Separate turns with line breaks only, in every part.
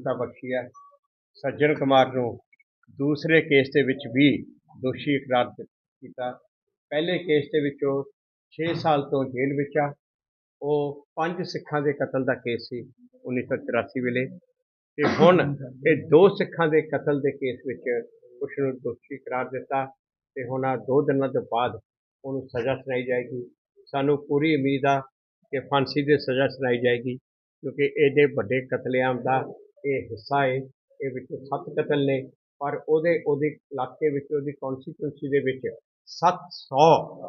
ਸਫਲਤਾ ਬਖਸ਼ੀ ਹੈ। ਸੱਜਣ ਕੁਮਾਰ ਨੂੰ ਦੂਸਰੇ ਕੇਸ ਦੇ ਵਿੱਚ ਵੀ ਦੋਸ਼ੀ ਇਕਰਾਰ ਕੀਤਾ। ਪਹਿਲੇ ਕੇਸ ਦੇ ਵਿੱਚ ਉਹ 6 ਸਾਲ ਤੋਂ ਜੇਲ੍ਹ ਵਿੱਚ ਆ। ਉਹ ਪੰਜ ਸਿੱਖਾਂ ਦੇ ਕਤਲ ਦਾ ਕੇਸ ਸੀ 1984 ਵੇਲੇ। ਤੇ ਹੁਣ ਇਹ ਦੋ ਸਿੱਖਾਂ ਦੇ ਕਤਲ ਦੇ ਕੇਸ ਵਿੱਚ ਉਸ ਨੂੰ ਦੋਸ਼ੀ ਕਰਾਰ ਦਿੱਤਾ ਤੇ ਹੁਣ ਆ ਦੋ ਦਿਨਾਂ ਤੋਂ ਬਾਅਦ ਉਹਨੂੰ ਸਜ਼ਾ ਸੁਣਾਈ ਜਾਏਗੀ। ਸਾਨੂੰ ਪੂਰੀ ਉਮੀਦ ਆ ਕਿ ਫਾਂਸੀ ਦੀ ਸਜ਼ਾ ਸੁਣਾਈ ਜਾਏਗੀ, ਕਿਉਂਕਿ ਇਹਦੇ ਵੱਡੇ ਕਤਲੇਆਮ ਦਾ ਇਹ ਹਿੱਸਾ ਹੈ ਇਹ ਵਿੱਚ ਸੱਤ ਕਤਲ ਨੇ, ਪਰ ਉਹਦੇ ਉਹਦੇ ਇਲਾਕੇ ਵਿੱਚ, ਉਹਦੀ ਕੌਨਸਟੀਟਿਊਂਸੀ ਦੇ ਵਿੱਚ 700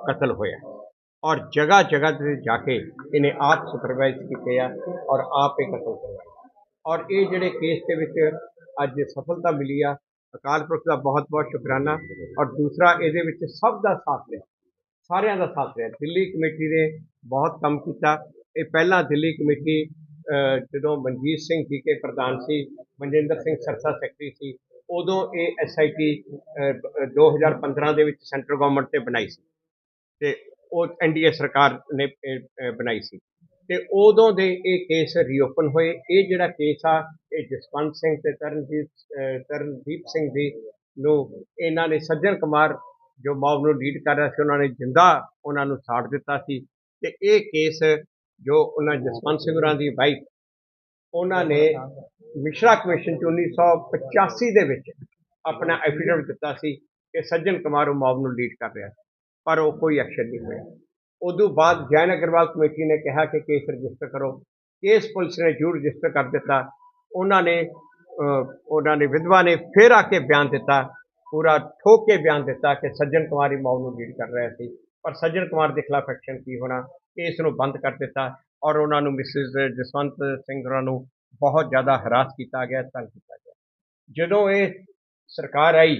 ਕਤਲ ਹੋਇਆ ਔਰ ਜਗ੍ਹਾ ਜਗ੍ਹਾ ਤੇ ਜਾ ਕੇ ਇਹਨੇ ਆਪ ਸੁਪਰਵਾਈਜ਼ ਕੀਤੇ ਆ ਔਰ ਆਪ ਇਹ ਕਤਲ ਕਰਵਾਏ। ਔਰ ਇਹ ਜਿਹੜੇ ਕੇਸ ਦੇ ਵਿੱਚ ਅੱਜ ਸਫਲਤਾ ਮਿਲੀ ਆ, ਅਕਾਲ ਪੁਰਖ ਦਾ ਬਹੁਤ ਬਹੁਤ ਸ਼ੁਕਰਾਨਾ। ਔਰ ਦੂਸਰਾ, ਇਹਦੇ ਵਿੱਚ ਸਭ ਦਾ ਸਾਥ ਲਿਆ ਸਾਰਿਆਂ ਦਾ ਸਾਥ ਲਿਆ ਦਿੱਲੀ ਕਮੇਟੀ ਨੇ ਬਹੁਤ ਕੰਮ ਕੀਤਾ। ਇਹ ਪਹਿਲਾਂ ਦਿੱਲੀ ਕਮੇਟੀ ਜਦੋਂ ਮਨਜੀਤ ਸਿੰਘ ਜੀ ਕੇ ਪ੍ਰਧਾਨ ਸੀ ਮਨਜਿੰਦਰ ਸਿੰਘ ਸਰਸਾ ਸੈਕਟਰੀ ਸੀ ਉਦੋਂ ਇਹ ਐਸਆਈਟੀ 2015 ਦੇ ਵਿੱਚ ਸੈਂਟਰ ਗਵਰਨਮੈਂਟ ਤੇ ਬਣਾਈ ਸੀ ਤੇ ਉਹ ਐਨਡੀਏ ਸਰਕਾਰ ਨੇ ਬਣਾਈ ਸੀ। ਤੇ ਉਦੋਂ ਦੇ ਇਹ ਕੇਸ ਰੀਓਪਨ ਹੋਏ। ਇਹ ਜਿਹੜਾ ਕੇਸ ਆ ਇਹ ਜਸਵੰਤ ਸਿੰਘ ਤੇ ਤਰਨਜੀਤ ਅਹ, ਤਰਨਦੀਪ ਸਿੰਘ ਜੀ ਨੂੰ ਇਹਨਾਂ ਨੇ ਸੱਜਣ ਕੁਮਾਰ ਜੋ ਮੌਬ ਨੂੰ ਲੀਡ ਕਰ ਰਿਹਾ ਸੀ ਉਹਨਾਂ ਨੇ ਜਿੰਦਾ ਉਹਨਾਂ ਨੂੰ ਸਾੜ ਦਿੱਤਾ ਸੀ। ਤੇ ਇਹ ਕੇਸ ਜੋ ਉਹਨਾਂ ਜਸਵੰਤ ਸਿੰਘ ਹੋਰਾਂ ਦੀ ਵਾਈਫ ਉਹਨਾਂ ਨੇ ਮਿਸ਼ਰਾ ਕਮਿਸ਼ਨ ਚ 1985 ਦੇ ਵਿੱਚ ਆਪਣਾ ਐਫੀਡੇਵਿਟ ਦਿੱਤਾ ਸੀ ਕਿ ਸੱਜਣ ਕੁਮਾਰ ਉਹ ਮੌਬ ਨੂੰ ਲੀਡ ਕਰ ਰਿਹਾ ਸੀ, ਪਰ ਉਹ ਕੋਈ ਐਕਸ਼ਨ ਨਹੀਂ ਹੋਇਆ। ਉਦੋਂ ਬਾਅਦ ਜੈਨ ਅਗਰਵਾਲ ਕਮੇਟੀ ਨੇ ਕਿਹਾ ਕਿ ਕੇਸ ਰਜਿਸਟਰ ਕਰੋ। ਕੇਸ ਪੁਲਿਸ ਨੇ ਜੂਰ ਰਜਿਸਟਰ ਕਰ ਦਿੱਤਾ। ਉਹਨਾਂ ਨੇ ਉਹਨਾਂ ਨੇ ਵਿਧਵਾ ਨੇ ਫਿਰ ਆ ਕੇ ਬਿਆਨ ਦਿੱਤਾ, ਪੂਰਾ ਠੋਕ ਕੇ ਬਿਆਨ ਦਿੱਤਾ ਕਿ ਸੱਜਣ ਕੁਮਾਰ ਹੀ ਮੌਤ ਨੂੰ ਲੀਡ ਕਰ ਰਿਹਾ ਸੀ। ਪਰ ਸੱਜਣ ਕੁਮਾਰ ਦੇ ਖਿਲਾਫ ਐਕਸ਼ਨ ਕੀ ਹੋਣਾ? ਕੇਸ ਨੂੰ ਬੰਦ ਕਰ ਦਿੱਤਾ ਔਰ ਉਹਨਾਂ ਨੂੰ ਮਿਸਿਸ ਜਸਵੰਤ ਸਿੰਘ ਹੋਰਾਂ ਨੂੰ ਬਹੁਤ ਜ਼ਿਆਦਾ ਹਰਾਸ ਕੀਤਾ ਗਿਆ, ਤੰਗ ਕੀਤਾ ਗਿਆ। ਜਦੋਂ ਇਹ ਸਰਕਾਰ ਆਈ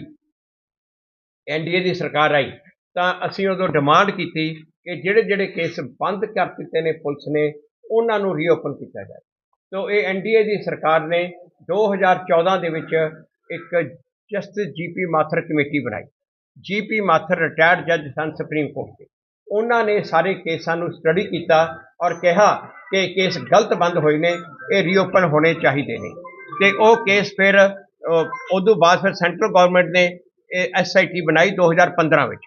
ਐਨਡੀਏ ਦੀ ਸਰਕਾਰ ਆਈ, ਤਾਂ ਅਸੀਂ ਉਦੋਂ ਡਿਮਾਂਡ ਕੀਤੀ ਕਿ ਜਿਹੜੇ ਜਿਹੜੇ ਕੇਸ ਬੰਦ ਕਰ ਦਿੱਤੇ ਨੇ ਪੁਲਿਸ ਨੇ, ਉਹਨਾਂ ਨੂੰ ਰੀਓਪਨ ਕੀਤਾ ਜਾਵੇ। ਤੋ ਇਹ ਐਨਡੀਏ ਦੀ ਸਰਕਾਰ ਨੇ 2014 ਦੇ ਵਿੱਚ ਇੱਕ ਜਸਟਿਸ ਜੀਪੀ ਮਾਥਰ ਕਮੇਟੀ ਬਣਾਈ। ਜੀਪੀ ਮਾਥਰ ਰਿਟਾਇਰਡ ਜੱਜ ਸਨ ਸੁਪਰੀਮ ਕੋਰਟ ਦੇ। ਉਹਨਾਂ ਨੇ ਸਾਰੇ ਕੇਸਾਂ ਨੂੰ ਸਟੱਡੀ ਕੀਤਾ ਔਰ ਕਿਹਾ ਕਿ ਕੇਸ ਗਲਤ ਬੰਦ ਹੋਏ ਨੇ, ਇਹ ਰੀਓਪਨ ਹੋਣੇ ਚਾਹੀਦੇ ਨੇ। ਤੇ ਉਹ ਕੇਸ ਫਿਰ ਉਦੋਂ ਬਾਅਦ ਫਿਰ ਸੈਂਟਰਲ ਗਵਰਨਮੈਂਟ ਨੇ ਇਹ ਐਸਆਈਟੀ ਬਣਾਈ 2015 ਵਿੱਚ।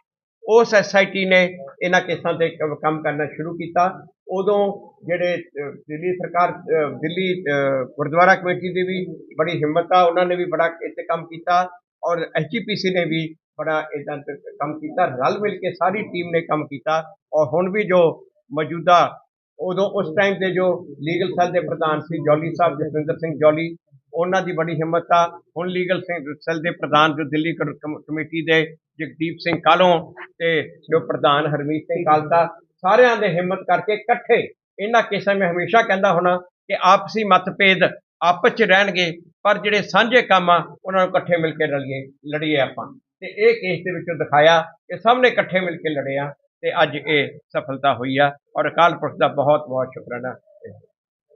ਉਸ ਐਸਆਈਟੀ ਨੇ ਇਹਨਾਂ ਕੇਸਾਂ ਤੇ ਕੰਮ ਕਰਨਾ ਸ਼ੁਰੂ ਕੀਤਾ। ਉਦੋਂ ਜਿਹੜੇ ਦਿੱਲੀ ਸਰਕਾਰ ਦਿੱਲੀ ਗੁਰਦੁਆਰਾ ਕਮੇਟੀ ਦੀ ਵੀ ਬੜੀ ਹਿੰਮਤ ਆ, ਉਹਨਾਂ ਨੇ ਵੀ ਬੜਾ ਇੱਥੇ ਕੰਮ ਕੀਤਾ। ਔਰ ਐਚਜੀਪੀਸੀ ਨੇ ਵੀ ਬੜਾ ਇਦਾਂ ਕੰਮ ਕੀਤਾ, ਰਲ ਮਿਲ ਕੇ ਸਾਰੀ ਟੀਮ ਨੇ ਕੰਮ ਕੀਤਾ। ਔਰ ਹੁਣ ਵੀ ਜੋ ਮੌਜੂਦਾ, ਉਦੋਂ ਉਸ ਟਾਈਮ ਦੇ ਜੋ ਲੀਗਲ ਸੈੱਲ ਦੇ ਪ੍ਰਧਾਨ ਸੀ ਜੌਲੀ ਸਾਹਿਬ, ਜਸਵਿੰਦਰ ਸਿੰਘ ਜੌਲੀ ਉਹਨਾਂ ਦੀ ਬੜੀ ਹਿੰਮਤ ਆ। ਹੁਣ ਲੀਗਲ ਸਿੰਘ ਸੈੱਲ ਦੇ ਪ੍ਰਧਾਨ ਜੋ ਦਿੱਲੀ ਕਮ- ਕਮੇਟੀ ਦੇ ਜਗਦੀਪ ਸਿੰਘ ਕਾਲੋਂ ਤੇ ਜੋ ਪ੍ਰਧਾਨ ਹਰਮੀਤ ਸਿੰਘ ਕਾਲਤਾ, ਸਾਰਿਆਂ ਦੇ ਹਿੰਮਤ ਕਰਕੇ ਇਕੱਠੇ ਇਹਨਾਂ ਕੇਸਾਂ, ਮੈਂ ਹਮੇਸ਼ਾ ਕਹਿੰਦਾ ਹੁਣਾ ਕਿ ਆਪਸੀ ਮਤਭੇਦ ਆਪਸ ਚ ਰਹਿਣਗੇ, ਪਰ ਜਿਹੜੇ ਸਾਂਝੇ ਕੰਮ ਆ, ਉਹਨਾਂ ਨੂੰ ਇਕੱਠੇ ਮਿਲ ਕੇ ਰਲੀਏ, ਲੜੀਏ ਆਪਾਂ। ਤੇ ਇਹ ਕੇਸ ਦੇ ਵਿੱਚੋਂ ਦਿਖਾਇਆ ਕਿ ਸਭ ਨੇ ਇਕੱਠੇ ਮਿਲ ਕੇ ਲੜੇ ਆ ਤੇ ਅੱਜ ਇਹ ਸਫਲਤਾ ਹੋਈ ਆ ਔਰ ਅਕਾਲ ਪੁਰਖ ਦਾ ਬਹੁਤ ਬਹੁਤ ਸ਼ੁਕਰਾਨਾ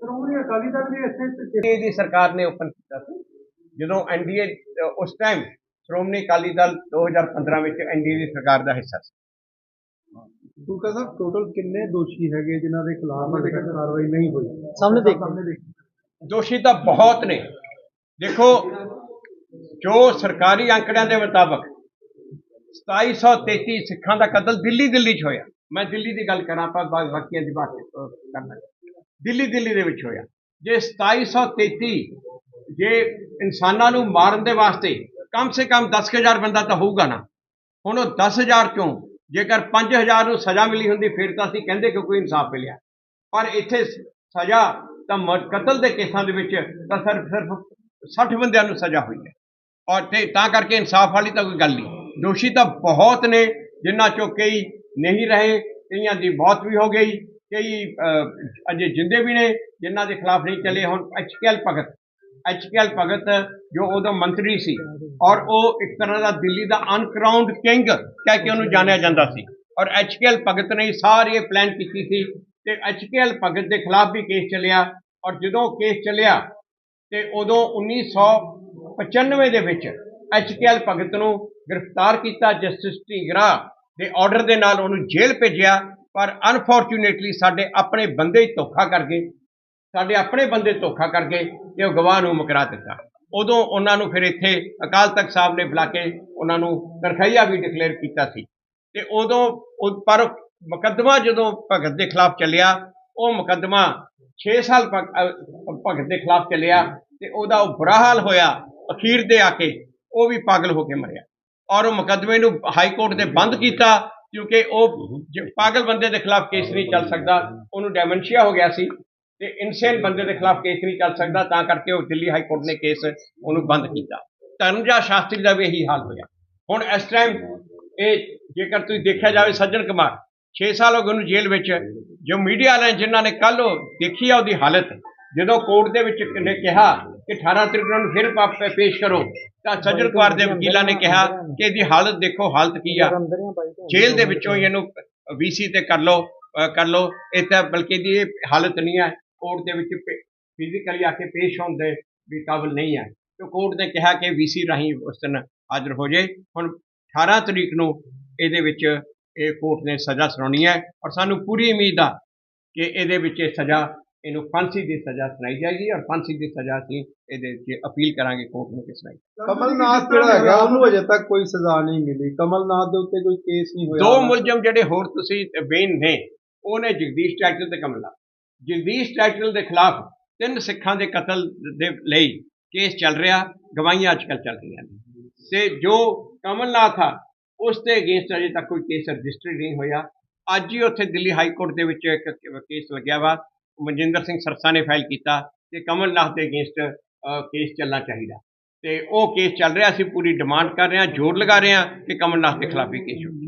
ਸ਼੍ਰੋਮਣੀ ਅਕਾਲੀ ਦਲ ਵੀ ਇੱਥੇ
ਐਨਡੀਏ ਦੀ ਸਰਕਾਰ ਨੇ ਓਪਨ ਕੀਤਾ ਸੀ। ਜਦੋਂ ਐਨਡੀਏ ਉਸ ਟਾਈਮ ਸ਼੍ਰੋਮਣੀ ਅਕਾਲੀ ਦਲ 2015 ਵਿੱਚ ਐਨਡੀਏ ਦੀ ਸਰਕਾਰ ਦਾ ਹਿੱਸਾ ਸੀ।
ਸੂਕਾ ਸਾਹਿਬ ਟੋਟਲ ਕਿੰਨੇ ਦੋਸ਼ੀ ਹੈਗੇ ਜਿਨ੍ਹਾਂ ਦੇ ਖਿਲਾਫ ਅਜੇ ਤੱਕ ਕਾਰਵਾਈ ਨਹੀਂ ਹੋਈ?
ਸਾਹਮਣੇ ਦੇਖ।
ਦੋਸ਼ੀ ਤਾਂ ਬਹੁਤ ਨੇ। ਦੇਖੋ ਜੋ ਸਰਕਾਰੀ ਅੰਕੜਿਆਂ ਦੇ ਮੁਤਾਬਕ 2733 ਸਿੱਖਾਂ ਦਾ ਕਤਲ ਦਿੱਲੀ ਦਿੱਲੀ 'ਚ ਹੋਇਆ। ਮੈਂ ਦਿੱਲੀ ਦੀ ਗੱਲ ਕਰਾਂ, ਆਪਾਂ ਬਾ- ਬਾਕੀਆਂ ਦੀ ਬਾਤ ਕਰਨਾ। ਦਿੱਲੀ ਦਿੱਲੀ ਦੇ ਵਿੱਚ ਹੋਇਆ। ਜੇ 2733 ਜੇ ਇਨਸਾਨਾਂ ਨੂੰ ਮਾਰਨ ਦੇ ਵਾਸਤੇ ਕਮ ਸੇ ਕਮ 10000 ਬੰਦਾ ਤਾਂ ਹੋਊਗਾ ਨਾ। ਹੁਣ ਉਹ 10000 ਚੋਂ ਜੇਕਰ 5000 ਨੂੰ ਸਜ਼ਾ ਮਿਲੀ ਹੁੰਦੀ, ਫਿਰ ਤਾਂ ਅਸੀਂ ਕਹਿੰਦੇ ਕਿ ਕੋਈ ਇਨਸਾਫ ਮਿਲਿਆ। ਪਰ ਇੱਥੇ ਸਜ਼ਾ ਤਾਂ ਮ- ਕਤਲ ਦੇ ਕੇਸਾਂ ਦੇ ਵਿੱਚ ਤਾਂ ਸਿਰਫ ਸਿਰਫ 60 ਬੰਦਿਆਂ ਨੂੰ ਸਜ਼ਾ ਹੋਈ ਹੈ। ਔਰ ਤੇ ਤਾਂ ਕਰਕੇ ਇਨਸਾਫ ਵਾਲੀ ਤਾਂ ਕੋਈ ਗੱਲ ਨਹੀਂ। ਦੋਸ਼ੀ ਤਾਂ ਬਹੁਤ ਨੇ, ਜਿਨ੍ਹਾਂ ਚੋਂ ਕਈ ਨਹੀਂ ਰਹੇ, ਕਈਆਂ ਦੀ ਮੌਤ ਵੀ ਹੋ ਗਈ, ਕਈ ਅਜੇ ਜਿੰਦੇ ਵੀ ਨੇ, ਜਿਨ੍ਹਾਂ ਦੇ ਖਿਲਾਫ ਨਹੀਂ ਚੱਲੇ ਹੁਣ ਐਚਕੇਐਲ ਭਗਤ। ਐਚਕੇਐਲ ਭਗਤ ਜੋ ਉਦੋਂ ਮੰਤਰੀ ਸੀ ਔਰ ਉਹ ਇੱਕ ਤਰ੍ਹਾਂ ਦਾ ਦਿੱਲੀ ਦਾ ਅਨਕਰਾਊਂਡ ਕਿੰਗ ਕਹਿ ਕੇ ਉਹਨੂੰ ਜਾਣਿਆ ਜਾਂਦਾ ਸੀ। ਔਰ ਐਚਕੇਐਲ ਭਗਤ ਨੇ ਸਾਰੀ ਇਹ ਪਲਾਨ ਕੀਤੀ ਸੀ ਤੇ ਐਚਕੇਐਲ ਭਗਤ ਦੇ ਖਿਲਾਫ ਵੀ ਕੇਸ ਚੱਲਿਆ ਔਰ ਜਦੋਂ ਕੇਸ ਚੱਲਿਆ ਤੇ ਉਦੋਂ 1995 ਦੇ ਵਿੱਚ ਐਚਕੇਐਲ ਭਗਤ ਨੂੰ ਗ੍ਰਿਫਤਾਰ ਕੀਤਾ ਜਸਟਿਸ ਢੀਗਰਾ ਦੇ ਆਰਡਰ ਦੇ ਨਾਲ ਉਹਨੂੰ ਜੇਲ੍ਹ ਭੇਜਿਆ, ਪਰ ਅਨਫੋਰਚੂਨੇਟਲੀ ਸਾਡੇ ਆਪਣੇ ਬੰਦੇ ਹੀ ਧੋਖਾ ਕਰ ਗਏ। ਸਾਡੇ ਆਪਣੇ ਬੰਦੇ ਧੋਖਾ ਕਰ ਗਏ ਤੇ ਉਹ ਗਵਾਹ ਨੂੰ ਮੁਕਰਾ ਦਿੱਤਾ। ਉਦੋਂ ਉਹਨਾਂ ਨੂੰ ਫਿਰ ਇੱਥੇ ਅਕਾਲ ਤਖਤ ਸਾਹਿਬ ਨੇ ਬੁਲਾ ਕੇ ਉਹਨਾਂ ਨੂੰ ਤਨਖਾਹੀਆ ਵੀ ਡਿਕਲੇਅਰ ਕੀਤਾ ਸੀ। ਤੇ ਉਦੋਂ ਪਰ ਮੁਕੱਦਮਾ ਜਦੋਂ ਭਗਤ ਦੇ ਖਿਲਾਫ ਚੱਲਿਆ, ਉਹ ਮੁਕੱਦਮਾ 6 ਸਾਲ ਭਗ- ਭਗਤ ਦੇ ਖਿਲਾਫ ਚੱਲਿਆ ਤੇ ਉਹਦਾ ਉਹ ਬੁਰਾ ਹਾਲ ਹੋਇਆ। ਅਖੀਰ ਦੇ ਆ ਕੇ ਉਹ ਵੀ ਪਾਗਲ ਹੋ ਕੇ ਮਰਿਆ। ਔਰ ਉਹ ਮੁਕੱਦਮੇ ਨੂੰ ਹਾਈ ਕੋਰਟ ਨੇ ਬੰਦ ਕੀਤਾ, ਕਿਉਂਕਿ ਉਹ ਪਾਗਲ ਬੰਦੇ ਦੇ ਖਿਲਾਫ ਕੇਸ ਨਹੀਂ ਚੱਲ ਸਕਦਾ, ਉਹਨੂੰ ਡੈਮੈਂਸ਼ੀਆ ਹੋ ਗਿਆ ਸੀ ਤੇ ਇਨਸੇਨ ਬੰਦੇ ਦੇ ਖਿਲਾਫ ਕੇਸ ਨਹੀਂ ਚੱਲ ਸਕਦਾ, ਤਾਂ ਕਰਕੇ ਉਹ ਦਿੱਲੀ ਹਾਈ ਕੋਰਟ ਨੇ ਕੇਸ ਉਹਨੂੰ ਬੰਦ ਕੀਤਾ। ਧਰਮਜਾ ਸ਼ਾਸਤਰੀ ਦਾ ਵੀ ਇਹੀ ਹਾਲ ਹੋਇਆ। ਹੁਣ ਇਸ ਟਾਈਮ ਇਹ ਜੇਕਰ ਤੁਸੀਂ ਦੇਖਿਆ ਜਾਵੇ ਸੱਜਣ ਕੁਮਾਰ 6 ਸਾਲ ਹੋ ਗਏ ਉਹਨੂੰ ਜੇਲ੍ਹ ਵਿੱਚ, ਜੋ ਮੀਡੀਆ ਵਾਲੇ ਜਿਨ੍ਹਾਂ ਨੇ ਕੱਲ ਉਹ ਦੇਖੀ ਆ ਉਹਦੀ ਹਾਲਤ, ਜਦੋਂ ਕੋਰਟ ਦੇ ਵਿੱਚ ਨੇ ਕਿਹਾ ਕਿ 18 ਤਰੀਕ ਨੂੰ ਫਿਰ ਪੇਸ਼ ਕਰੋ। ਤਾਂ ਸੱਜਣ ਕੁਮਾਰ ਦੇ ਵਕੀਲਾਂ ਨੇ ਕਿਹਾ ਕਿ ਇਹਦੀ ਹਾਲਤ ਦੇਖੋ, ਹਾਲਤ ਕੀ ਆ। ਜੇਲ੍ਹ ਦੇ ਵਿੱਚੋਂ ਹੀ ਇਹਨੂੰ ਵੀਸੀ ਤੇ ਕਰ ਲਓ ਕਰ ਲਓ। ਇਹ ਤਾਂ ਬਲਕਿ ਇਹਦੀ ਇਹ ਹਾਲਤ ਨਹੀਂ ਹੈ ਕੋਰਟ ਦੇ ਵਿੱਚ ਫਿਜ਼ੀਕਲੀ ਆ ਕੇ ਪੇਸ਼ ਹੋਣ ਦੇ ਵੀ ਕਾਬਲ ਨਹੀਂ ਹੈ ਤੇ ਕੋਰਟ ਨੇ ਕਿਹਾ ਕਿ ਵੀਸੀ ਰਾਹੀਂ ਉਸ ਦਿਨ ਹਾਜ਼ਰ ਹੋ ਜਾਏ ਹੁਣ 18 ਤਰੀਕ ਨੂੰ ਇਹਦੇ ਵਿੱਚ ਇਹ ਕੋਰਟ ਨੇ ਸਜ਼ਾ ਸੁਣਾਉਣੀ ਹੈ। ਔਰ ਸਾਨੂੰ ਪੂਰੀ ਉਮੀਦ ਆ ਕਿ ਇਹਦੇ ਵਿੱਚ ਇਹ ਸਜ਼ਾ ਇਹਨੂੰ ਫਾਂਸੀ ਦੀ ਸਜ਼ਾ ਸੁਣਾਈ ਜਾਏਗੀ ਔਰ ਫਾਂਸੀ ਦੀ ਸਜ਼ਾ ਅਸੀਂ ਇਹਦੇ ਵਿੱਚ ਅਪੀਲ ਕਰਾਂਗੇ ਕੋਰਟ ਨੂੰ ਕਿ ਸੁਣਾਈ
ਕਮਲਨਾਥ ਜਿਹੜਾ ਹੈਗਾ ਉਹਨੂੰ ਅਜੇ ਤੱਕ ਕੋਈ ਸਜ਼ਾ ਨਹੀਂ ਮਿਲੀ। ਕਮਲਨਾਥ ਦੇ ਉੱਤੇ ਕੋਈ ਕੇਸ ਨਹੀਂ ਹੋਇਆ
ਦੋ ਮੁਲਜ਼ਮ ਜਿਹੜੇ ਹੋਰ ਤੁਸੀਂ ਬੇਨ ਨੇ ਉਹਨੇ ਜਗਦੀਸ਼ ਟਾਈਟਲ ਤੇ ਕਮਲਾ। ਜਗਦੀਸ਼ ਟਾਈਟਲ ਦੇ ਖਿਲਾਫ ਤਿੰਨ ਸਿੱਖਾਂ ਦੇ ਕਤਲ ਦੇ ਲਈ ਕੇਸ ਚੱਲ ਰਿਹਾ ਗਵਾਹੀਆਂ ਅੱਜਕੱਲ ਚੱਲ ਰਹੀਆਂ ਨੇ। ਤੇ ਜੋ ਕਮਲਨਾਥ ਆ ਉਸ ਤੇ ਅਗੇਂਸਟ ਅਜੇ ਤੱਕ ਕੋਈ ਕੇਸ ਰਜਿਸਟਰਡ ਨਹੀਂ ਹੋਇਆ। ਅੱਜ ਹੀ ਉੱਥੇ ਦਿੱਲੀ ਹਾਈ ਕੋਰਟ ਦੇ ਵਿੱਚ ਇੱਕ ਕੇਸ ਲੱਗਿਆ ਵਾ। ਮਨਜਿੰਦਰ ਸਿੰਘ ਸਰਸਾ ਨੇ ਫਾਈਲ ਕੀਤਾ ਕਿ ਕਮਲਨਾਥ ਦੇ ਅਗੇਂਸਟ ਕੇਸ ਚੱਲਣਾ ਚਾਹੀਦਾ। ਤੇ ਉਹ ਕੇਸ ਚੱਲ ਰਿਹਾ, ਅਸੀਂ ਪੂਰੀ ਡਿਮਾਂਡ ਕਰ ਰਹੇ ਹਾਂ, ਜ਼ੋਰ ਲਗਾ ਰਹੇ ਹਾਂ ਕਿ ਕਮਲਨਾਥ ਦੇ ਖਿਲਾਫ ਹੀ ਕੇਸ ਹੋਵੇ।